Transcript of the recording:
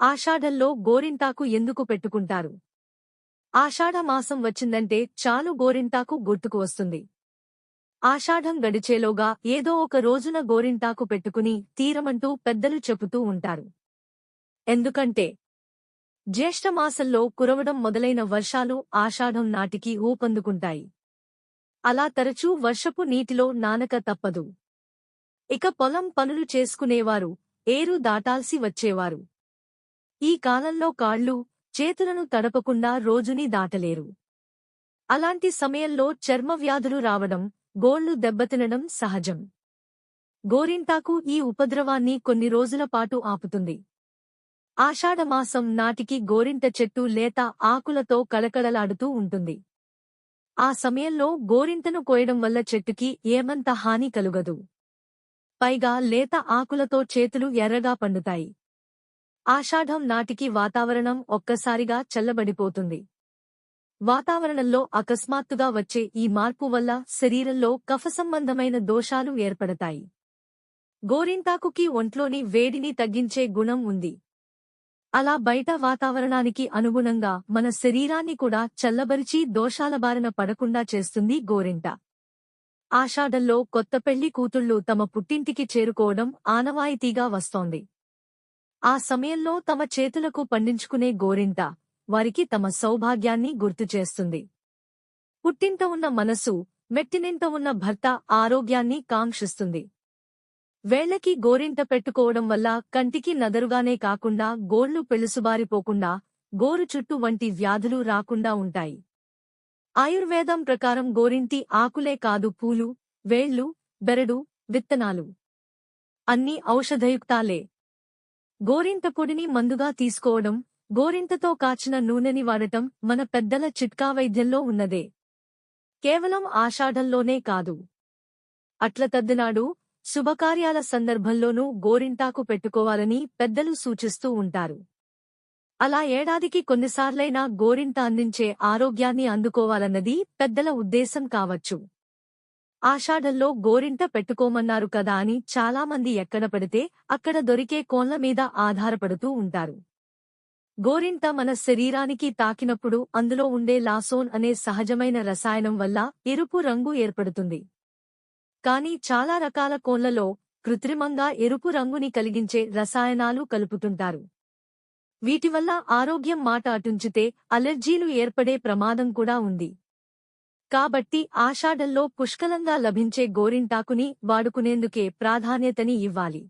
ఆషాఢంలో గోరింటాకు ఎందుకు పెట్టుకుంటారు? ఆషాఢమాసం వచ్చిందంటే చాలు గోరింటాకు గుర్తుకు వస్తుంది. ఆషాఢం గడిచేలోగా ఏదో ఒక రోజున గోరింటాకు పెట్టుకుని తీరమంటూ పెద్దలు చెబుతూ ఉంటారు. ఎందుకంటే జ్యేష్ఠమాసంలో కురవడం మొదలైన వర్షాలు ఆషాఢం నాటికి ఊపందుకుంటాయి. అలా తరచూ వర్షపు నీటిలో నానక తప్పదు. ఇక పొలం పనులు చేసుకునేవారు ఏరు దాటాల్సి వచ్చేవారు. ఈ కాలంలో కాళ్ళు చేతులను తడపకుండా రోజుని దాటలేరు. అలాంటి సమయంలో చర్మవ్యాధులు రావడం గోళ్ళు దెబ్బతినడం సహజం. గోరింటాకు ఈ ఉపద్రవాన్ని కొన్ని రోజుల పాటు ఆపుతుంది. ఆషాఢమాసం నాటికి గోరింట చెట్టు లేత ఆకులతో కళకళలాడుతూ ఉంటుంది. ఆ సమయంలో గోరింటను కోయడం వల్ల చెట్టుకి ఏమంత హాని కలుగదు. పైగా లేత ఆకులతో చేతులు ఎర్రగా పండుతాయి. ఆషాఢం నాటికి వాతావరణం ఒక్కసారిగా చల్లబడిపోతుంది. వాతావరణంలో అకస్మాత్తుగా వచ్చే ఈ మార్పు వల్ల శరీరంలో కఫ సంబంధమైన దోషాలు ఏర్పడతాయి. గోరింటాకుకి ఒంట్లోని వేడిని తగ్గించే గుణం ఉంది. అలా బయట వాతావరణానికి అనుగుణంగా మన శరీరాన్ని కూడా చల్లబరిచి దోషాల బారిన పడకుండా చేస్తుంది గోరింట. ఆషాఢంలో కొత్త పెళ్ళి కూతుళ్ళు తమ పుట్టింటికి చేరుకోవడం ఆనవాయితీగా వస్తోంది. ఆ సమయంలో తమ చేతులకు పండించుకునే గోరింట వారికి తమ సౌభాగ్యాన్ని గుర్తుచేస్తుంది పుట్టింట ఉన్న మనసు మెట్టినింట ఉన్న భర్త ఆరోగ్యాన్ని కాంక్షిస్తుంది. వేళ్ళకి గోరింట పెట్టుకోవడం వల్ల కంటికి నదరుగానే కాకుండా గోళ్ళు పెలుసుబారిపోకుండా గోరు చుట్టూ వంటి వ్యాధులు రాకుండా ఉంటాయి. ఆయుర్వేదం ప్రకారం గోరింటి ఆకులే కాదు పూలు వేళ్ళు బెరడు విత్తనాలు. అన్నీ ఔషధయుక్తాలే. గోరింత పొడిని మందుగా తీసుకోవడం గోరింతతో కాచిన నూనెని వాడటం మన పెద్దల చిట్కా వైద్యంలో ఉన్నదే. కేవలం ఆషాఢంలోనే కాదు. అట్ల తద్దినాడు శుభకార్యాల సందర్భంలోనూ గోరింటాకు పెట్టుకోవాలని పెద్దలు సూచిస్తూ ఉంటారు. అలా ఏడాదికి కొన్నిసార్లైనా గోరింట అందించే ఆరోగ్యాన్ని అందుకోవాలన్నది పెద్దల ఉద్దేశం కావచ్చు. ఆషాఢంలో గోరింట పెట్టుకోమన్నారు కదా అని చాలామంది ఎక్కడ పడితే అక్కడ దొరికే కోన్ల మీద ఆధారపడుతూ ఉంటారు. గోరింట మన శరీరానికి తాకినప్పుడు అందులో ఉండే లాసోన్ అనే సహజమైన రసాయనం వల్ల ఎరుపు రంగు ఏర్పడుతుంది. కానీ చాలా రకాల కోన్లలో కృత్రిమంగా ఎరుపు రంగుని కలిగించే రసాయనాలు కలుపుతుంటారు. వీటివల్ల ఆరోగ్యం మాట అటుంచితే అలెర్జీలు ఏర్పడే ప్రమాదం కూడా ఉంది. కాబట్టి ఆషాఢంలో పుష్కలంగా లభించే గోరింటాకుని వాడుకునేందుకే ప్రాధాన్యతని ఇవ్వాలి.